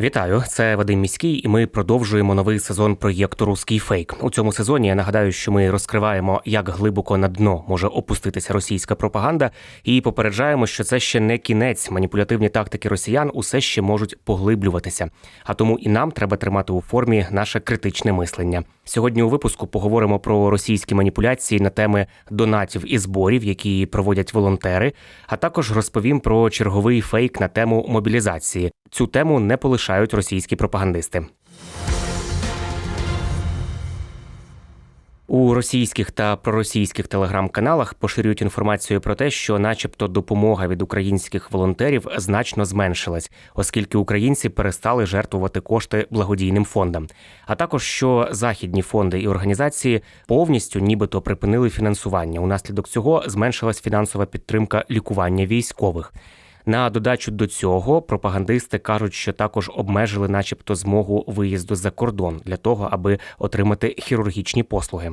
Вітаю, це Вадим Міський, і ми продовжуємо новий сезон проєкту Руський фейк. У цьому сезоні я нагадаю, що ми розкриваємо, як глибоко на дно може опуститися російська пропаганда, і попереджаємо, що це ще не кінець. Маніпулятивні тактики росіян усе ще можуть поглиблюватися. А тому і нам треба тримати у формі наше критичне мислення. Сьогодні у випуску поговоримо про російські маніпуляції на теми донатів і зборів, які проводять волонтери. А також розповім про черговий фейк на тему мобілізації. Цю тему не полишають російські пропагандисти. У російських та проросійських телеграм-каналах поширюють інформацію про те, що, начебто, допомога від українських волонтерів значно зменшилась, оскільки українці перестали жертвувати кошти благодійним фондам. А також що західні фонди і організації повністю нібито припинили фінансування. Унаслідок цього зменшилась фінансова підтримка лікування військових. На додачу до цього пропагандисти кажуть, що також обмежили, начебто, змогу виїзду за кордон для того, аби отримати хірургічні послуги.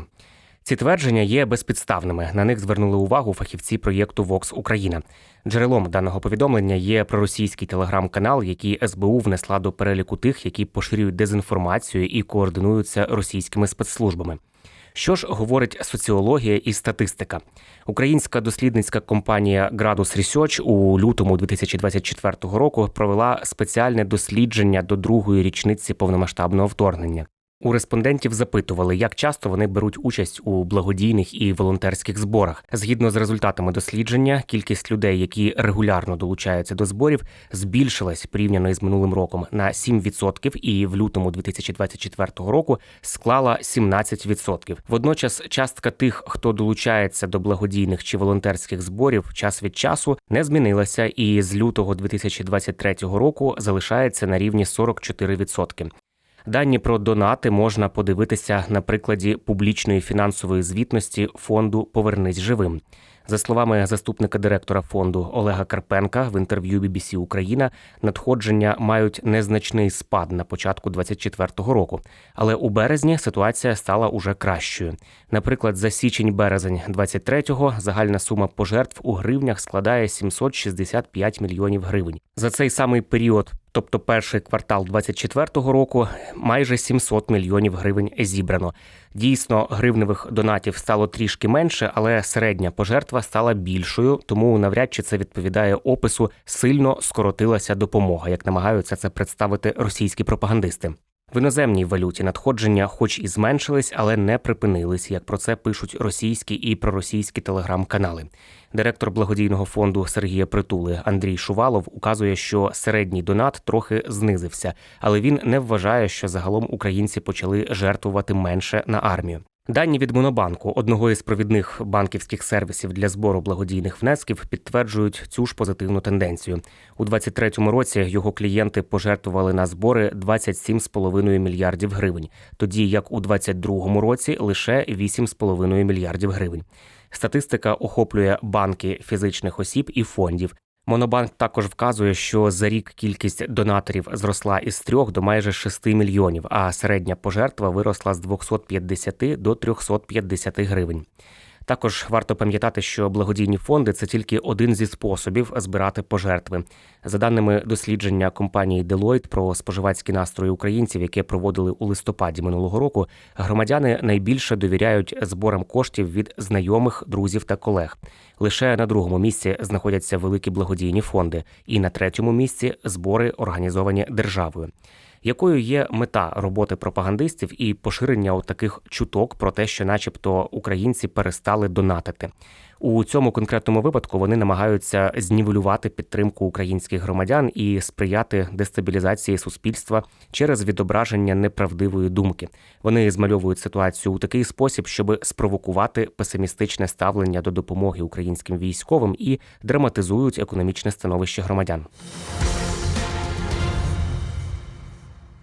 Ці твердження є безпідставними. На них звернули увагу фахівці проєкту Vox Україна. Джерелом даного повідомлення є проросійський телеграм-канал, який СБУ внесла до переліку тих, які поширюють дезінформацію і координуються російськими спецслужбами. Що ж говорить соціологія і статистика? Українська дослідницька компанія Gradus Research у лютому 2024 року провела спеціальне дослідження до другої річниці повномасштабного вторгнення. У респондентів запитували, як часто вони беруть участь у благодійних і волонтерських зборах. Згідно з результатами дослідження, кількість людей, які регулярно долучаються до зборів, збільшилась порівняно із минулим роком на 7% і в лютому 2024 року склала 17%. Водночас, частка тих, хто долучається до благодійних чи волонтерських зборів, час від часу не змінилася, і з лютого 2023 року залишається на рівні 44%. Дані про донати можна подивитися на прикладі публічної фінансової звітності фонду Повернись живим. За словами заступника директора фонду Олега Карпенка в інтерв'ю BBC Україна, надходження мають незначний спад на початку 2024 року, але у березні ситуація стала уже кращою. Наприклад, за січень-березень 23-го загальна сума пожертв у гривнях складає 765 мільйонів гривень. За цей самий період тобто перший квартал 2024 року, майже 700 мільйонів гривень зібрано. Дійсно, гривневих донатів стало трішки менше, але середня пожертва стала більшою, тому навряд чи це відповідає опису сильно скоротилася допомога, як намагаються це представити російські пропагандисти. В іноземній валюті надходження, хоч і зменшились, але не припинились, як про це пишуть російські і проросійські телеграм-канали. Директор благодійного фонду Сергія Притули Андрій Шувалов указує, що середній донат трохи знизився, але він не вважає, що загалом українці почали жертвувати менше на армію. Дані від Монобанку, одного із провідних банківських сервісів для збору благодійних внесків, підтверджують цю ж позитивну тенденцію. У 2023 році його клієнти пожертвували на збори 27,5 мільярдів гривень, тоді як у 2022 році лише 8,5 мільярдів гривень. Статистика охоплює банки фізичних осіб і фондів. Монобанк також вказує, що за рік кількість донаторів зросла із 3 до майже 6 мільйонів, а середня пожертва виросла з 250 до 350 гривень. Також варто пам'ятати, що благодійні фонди це тільки один зі способів збирати пожертви. За даними дослідження компанії Deloitte про споживацькі настрої українців, яке проводили у листопаді минулого року, громадяни найбільше довіряють зборам коштів від знайомих, друзів та колег. Лише на другому місці знаходяться великі благодійні фонди, і на третьому місці збори організовані державою. Якою є мета роботи пропагандистів і поширення таких чуток про те, що, начебто, українці перестали донатити? У цьому конкретному випадку вони намагаються знівелювати підтримку українських громадян і сприяти дестабілізації суспільства через відображення неправдивої думки. Вони змальовують ситуацію у такий спосіб, щоб спровокувати песимістичне ставлення до допомоги українським військовим і драматизують економічне становище громадян.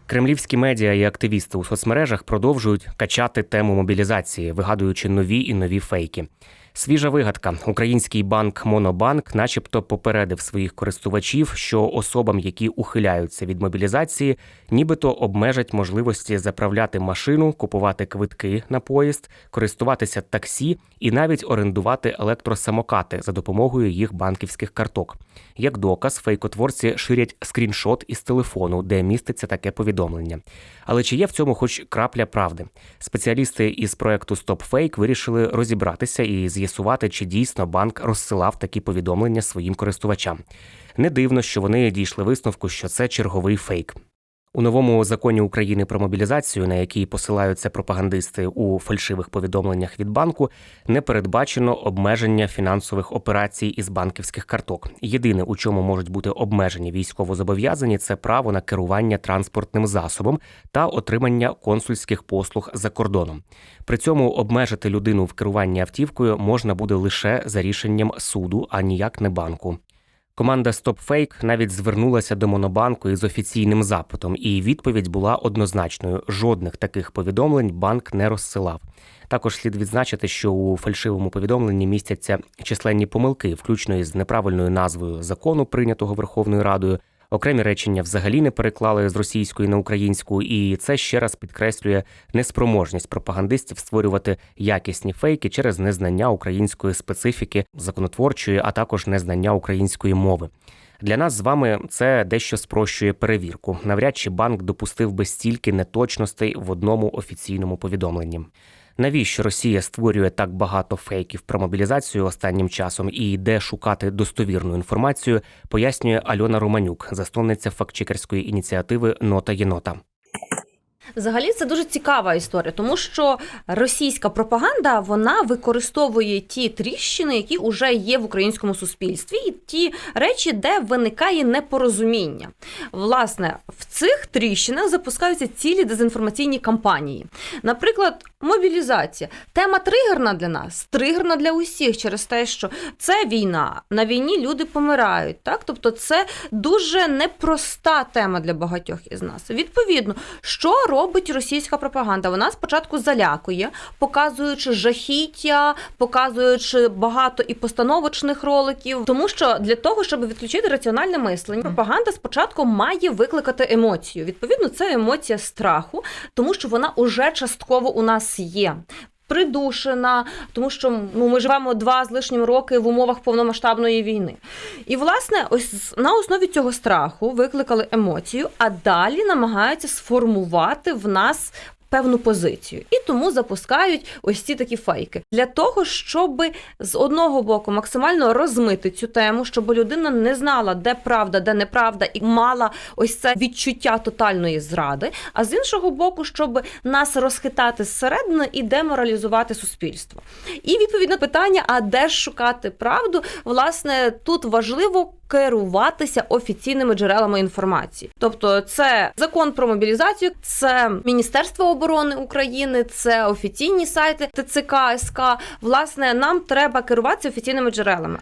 Кремлівські медіа і активісти у соцмережах продовжують качати тему мобілізації, вигадуючи нові і нові фейки. Свіжа вигадка: український банк Монобанк, начебто, попередив своїх користувачів, що особам, які ухиляються від мобілізації, нібито обмежать можливості заправляти машину, купувати квитки на поїзд, користуватися таксі і навіть орендувати електросамокати за допомогою їх банківських карток. Як доказ, фейкотворці ширять скріншот із телефону, де міститься таке повідомлення. Але чи є в цьому хоч крапля правди? Спеціалісти із проекту StopFake вирішили розібратися і з'ясувати, чи дійсно банк розсилав такі повідомлення своїм користувачам. Не дивно, що вони дійшли висновку, що це черговий фейк. У новому законі України про мобілізацію, на який посилаються пропагандисти у фальшивих повідомленнях від банку, не передбачено обмеження фінансових операцій із банківських карток. Єдине, у чому можуть бути обмежені військовозобов'язані, це право на керування транспортним засобом та отримання консульських послуг за кордоном. При цьому обмежити людину в керуванні автівкою можна буде лише за рішенням суду, а ніяк не банку. Команда StopFake навіть звернулася до Монобанку із офіційним запитом, і відповідь була однозначною: жодних таких повідомлень банк не розсилав. Також слід відзначити, що у фальшивому повідомленні містяться численні помилки, включно із неправильною назвою закону, прийнятого Верховною Радою. Окремі речення взагалі не переклали з російської на українську, і це ще раз підкреслює неспроможність пропагандистів створювати якісні фейки через незнання української специфіки законотворчої, а також незнання української мови. Для нас з вами це дещо спрощує перевірку. Навряд чи банк допустив би стільки неточностей в одному офіційному повідомленні. Навіщо Росія створює так багато фейків про мобілізацію останнім часом і де шукати достовірну інформацію, пояснює Альона Романюк, засновниця фактчекерської ініціативи Нота Єнота. Взагалі це дуже цікава історія, тому що російська пропаганда вона використовує ті тріщини, які вже є в українському суспільстві, і ті речі, де виникає непорозуміння. Власне, в цих тріщинах запускаються цілі дезінформаційні кампанії. Наприклад, мобілізація. Тема тригерна для нас, тригерна для усіх через те, що це війна. На війні люди помирають. Так, тобто, це дуже непроста тема для багатьох із нас. Відповідно, що робить російська пропаганда? Вона спочатку залякує, показуючи жахіття, показуючи багато і постановочних роликів, тому що для того, щоб відключити раціональне мислення, пропаганда спочатку має викликати емоцію. Відповідно, це емоція страху, тому що вона уже частково у нас є. Придушена, тому що ну ми живемо два з лишнім роки в умовах повномасштабної війни. І власне, ось на основі цього страху викликали емоцію, а далі намагаються сформувати в нас. Певну позицію і тому запускають ось ці такі фейки для того, щоб з одного боку максимально розмити цю тему, щоб людина не знала, де правда, де неправда, і мала ось це відчуття тотальної зради. А з іншого боку, щоб нас розхитати зсередини і деморалізувати суспільство. І відповідно питання: а де ж шукати правду? Власне, тут важливо. Керуватися офіційними джерелами інформації, тобто це закон про мобілізацію, це Міністерство оборони України, це офіційні сайти ТЦК СК. Власне, нам треба керуватися офіційними джерелами.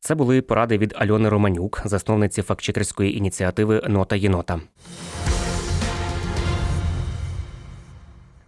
Це були поради від Альони Романюк, засновниці фактчекерської ініціативи Нота Єнота.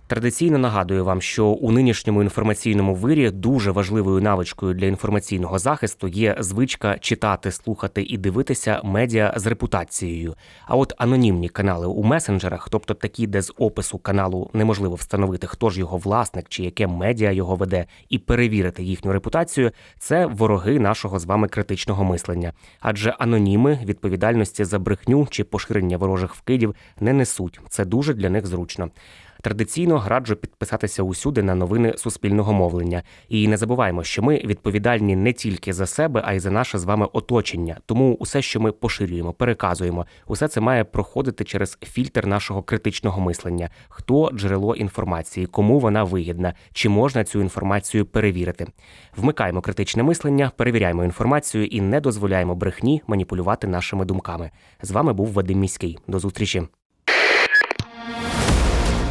Традиційно нагадую вам, що у нинішньому інформаційному вирі дуже важливою навичкою для інформаційного захисту є звичка читати, слухати і дивитися медіа з репутацією. А от анонімні канали у месенджерах, тобто такі, де з опису каналу неможливо встановити, хто ж його власник чи яке медіа його веде, і перевірити їхню репутацію, це вороги нашого з вами критичного мислення. Адже аноніми відповідальності за брехню чи поширення ворожих вкидів не несуть. Це дуже для них зручно. Традиційно раджу підписатися усюди на новини суспільного мовлення. І не забуваємо, що ми відповідальні не тільки за себе, а й за наше з вами оточення. Тому усе, що ми поширюємо, переказуємо, усе це має проходити через фільтр нашого критичного мислення. Хто джерело інформації, кому вона вигідна, чи можна цю інформацію перевірити. Вмикаємо критичне мислення, перевіряємо інформацію і не дозволяємо брехні маніпулювати нашими думками. З вами був Вадим Міський. До зустрічі.